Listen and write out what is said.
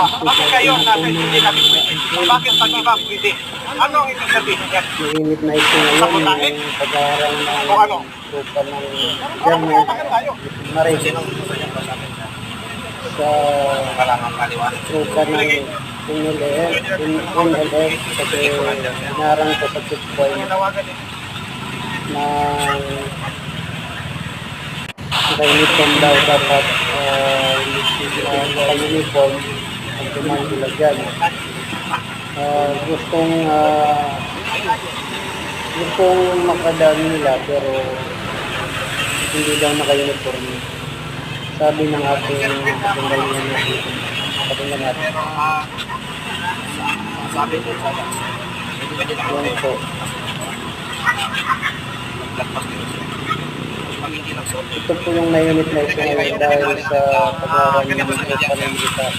Bakit kayo nasa hindi natin pwede? Bakit pag iba pwede? Ano ang ibig sabihin yan? Mainit na ito ngayon yung pag-aaral ng O ano? tropa ng German magkakaroon tayo. Marine Sino gusto niya ba sa akin? sa tropa ng NLF, NLF kasi hinarang ko sa checkpoint Tinawagan eh. na naka-uniform daw dapat uh, naka-uniform ang tumang sila dyan. Ah, gustong uh, gustong makadaan nila pero hindi daw naka-uniform. Sabi ng ating natin. Kapanggalan natin. Pero ah, sabi ko sa na Yan po. Pag Ito po yung nayunit na ito ngayon dahil sa pag-aaral ng tropa ng militar.